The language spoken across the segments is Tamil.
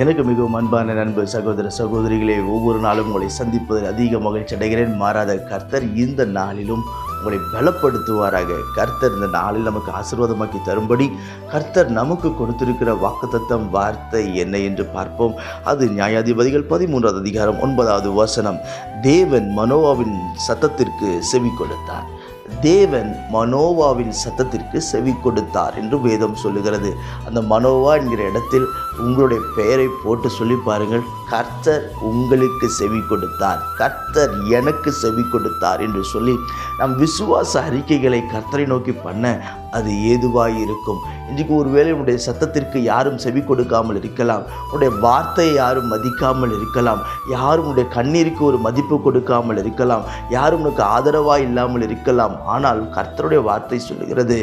எனக்கு மிகவும் அன்பான நண்பர் சகோதர சகோதரிகளே ஒவ்வொரு நாளும் உங்களை சந்திப்பதில் அதிக மகிழ்ச்சி அடைகிறேன். மாறாத கர்த்தர் இந்த நாளிலும் உங்களை பலப்படுத்துவாராக. கர்த்தர் இந்த நாளில் நமக்கு ஆசீர்வாதமாக்கி தரும்படி கர்த்தர் நமக்கு கொடுத்திருக்கிற வாக்குத்தத்தம் வார்த்தை என்ன என்று பார்ப்போம். அது நியாயாதிபதிகள் பதிமூன்றாவது அதிகாரம் ஒன்பதாவது வசனம். தேவன் மனோவாவின் சத்தத்திற்கு செவி கொடுத்தார் தேவன் மனோவாவின் சத்தத்திற்கு செவி கொடுத்தார் என்று வேதம் சொல்லுகிறது. அந்த மனோவா என்கிற இடத்தில் உங்களுடைய பெயரை போட்டு சொல்லி பாருங்கள். கர்த்தர் உங்களுக்கு செவி கொடுத்தார். கர்த்தர் எனக்கு செவி கொடுத்தார் என்று சொல்லி நம் விசுவாச அறிக்கைகளை கர்த்தரை நோக்கி பண்ண அது ஏதுவாய் இருக்கும். இன்றைக்கு ஒருவேளை உன்னுடைய சத்தத்திற்கு யாரும் செவி கொடுக்காமல் இருக்கலாம். உன்னுடைய வார்த்தையை யாரும் மதிக்காமல் இருக்கலாம். யாரும் உன்னுடைய கண்ணீருக்கு ஒரு மதிப்பு கொடுக்காமல் இருக்கலாம். யாரும் உனக்கு ஆதரவாக இல்லாமல் இருக்கலாம். ஆனால் கர்த்தருடைய வார்த்தை சொல்லுகிறது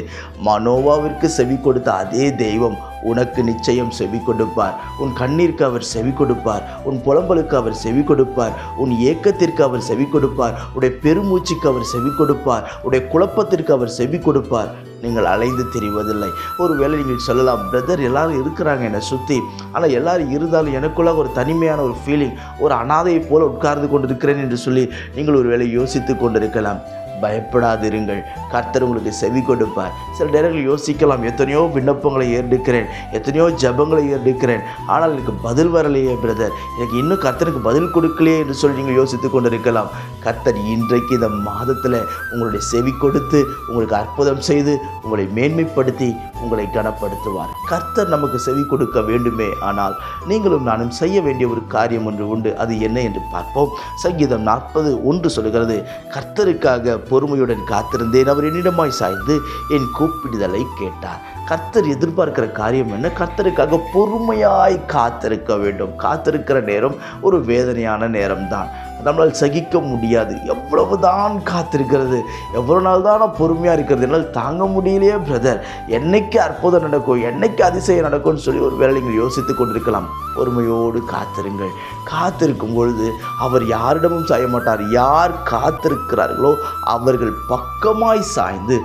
மனோவாவிற்கு செவி கொடுத்த அதே தெய்வம் உனக்கு நிச்சயம் செவி கொடுப்பார். உன் கண்ணீருக்கு அவர் செவி கொடுப்பார். உன் புலம்பலுக்கு அவர் செவி கொடுப்பார். உன் ஏக்கத்திற்கு அவர் செவி கொடுப்பார். உடைய பெருமூச்சுக்கு அவர் செவி கொடுப்பார். உடைய குழப்பத்திற்கு அவர் செவி கொடுப்பார். நீங்கள் அலைந்து தெரிவதில்லை. ஒருவேளை நீங்கள் சொல்லலாம் பிரதர் எல்லாரும் இருக்கிறாங்க என்னை சுற்றி ஆனால் எல்லாரும் இருந்தாலும் எனக்குள்ள ஒரு தனிமையான ஒரு ஃபீலிங் ஒரு அனாதையை போல உட்கார்ந்து கொண்டிருக்கிறேன் என்று சொல்லி நீங்கள் ஒருவேளை யோசித்து கொண்டிருக்கலாம். பயப்படாதிருங்கள். கர்த்தர் உங்களுக்கு செவி கொடுப்பார். சில நேரங்கள் யோசிக்கலாம் எத்தனையோ விண்ணப்பங்களை ஏறெடுக்கிறேன் எத்தனையோ ஜபங்களை ஏறெடுக்கிறேன் ஆனால் எனக்கு பதில் வரலையே பிரதர். எனக்கு இன்னும் கர்த்தருக்கு பதில் கொடுக்கலையே என்று சொல்லி நீங்கள் யோசித்து கொண்டிருக்கலாம். கர்த்தர் இன்றைக்கு இந்த மாதத்தில் உங்களுடைய செவி கொடுத்து உங்களுக்கு அற்புதம் செய்து உங்களை மேன்மைப்படுத்தி உங்களை கனப்படுத்துவார். கர்த்தர் நமக்கு செவி கொடுக்க வேண்டுமே ஆனால் நீங்களும் நானும் செய்ய வேண்டிய ஒரு காரியம் ஒன்று உண்டு. அது என்ன என்று பார்ப்போம். சங்கீதம் நாற்பது ஒன்று சொல்கிறது கர்த்தருக்காக பொறுமையுடன் காத்திருந்தேன் அவர் என்னிடமாய் சாய்ந்து என் கூப்பிடுதலை கேட்டார். கர்த்தர் எதிர்பார்க்கிற காரியம் என்ன? கர்த்தருக்காக பொறுமையாய் காத்திருக்க வேண்டும். காத்திருக்கிற நேரம் ஒரு வேதனையான நேரம்தான். நம்மளால் சகிக்க முடியாது. எவ்வளவுதான் காத்திருக்கிறது எவ்வளோ நாள் தான் நான் பொறுமையாக இருக்கிறது என்னால் தாங்க முடியலையே பிரதர் என்னைக்கு அற்புதம் நடக்கும் என்னைக்கு அதிசயம் நடக்கும்னு சொல்லி ஒரு வேளை நீங்கள் யோசித்து கொண்டிருக்கலாம். பொறுமையோடு காத்திருங்கள். காத்திருக்கும் பொழுது அவர் யாரிடமும் சாய மாட்டார். யார் காத்திருக்கிறார்களோ அவர்கள் பக்கமாய் சாய்ந்து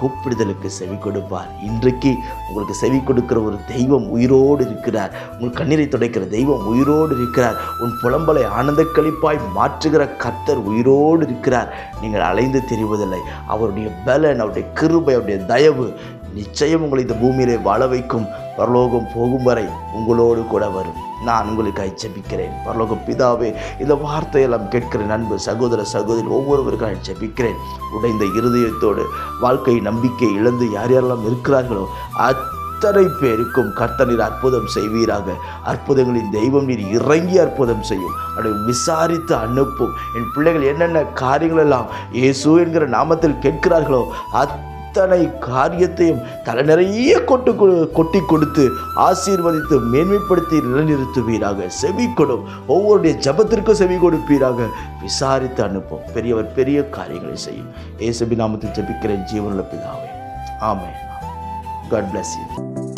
கூப்பிடுதலுக்கு செவி கொடுப்பார். இன்றைக்கு உங்களுக்கு செவி கொடுக்கிற ஒரு தெய்வம் உயிரோடு இருக்கிறார். உங்கள் கண்ணீரை துடைக்கிற தெய்வம் உயிரோடு இருக்கிறார். உன் புலம்பலை ஆனந்த கழிப்பாய் மாற்றுகிற கர்த்தர் உயிரோடு இருக்கிறார். நீங்கள் அலைந்து தெரிவதில்லை. அவருடைய பலன் அவருடைய கிருபை அவருடைய தயவு நிச்சயம் உங்களை இந்த பூமியிலே வாழ வைக்கும் பரலோகம் போகும் வரை உங்களோடு கூட வரும். நான் உங்களுக்காக ஜெபிக்கிறேன் பரலோக பிதாவே இந்த வார்த்தையெல்லாம் கேட்கிற நண்பு சகோதர சகோதரி ஒவ்வொருவருக்காக ஜெபிக்கிறேன் உடைந்த இருதயத்தோடு வாழ்க்கை நம்பிக்கை இழந்து யார் யாரெல்லாம் இருக்கிறார்களோ அத்தனை பேருக்கும் கர்த்தனீர் அற்புதம் செய்வீராக. அற்புதங்களின் தெய்வம் நீர் இறங்கி அற்புதம் செய்யும். அதை விசாரித்து அனுப்பும். என் பிள்ளைகள் என்னென்ன காரியங்களெல்லாம் இயேசு என்கிற நாமத்தில் கேட்கிறார்களோ அத் அத்தனை காரியத்தையும் தலை நிறைய கொட்டு கொட்டி கொடுத்து ஆசீர்வதித்து மேன்மைப்படுத்தி நிலைநிறுத்துவீராக. செவி கொடும். ஒவ்வொருடைய ஜபத்திற்கும் செவி கொடுப்பீராக. விசாரித்து அனுப்பும். பெரியவர் பெரிய காரியங்களை செய்யும். ஏசபி நாமத்தில் ஜெபிக்கிறேன். ஜீவனுள்ள பிதாவே. ஆமே காட் பிளஸ் யூ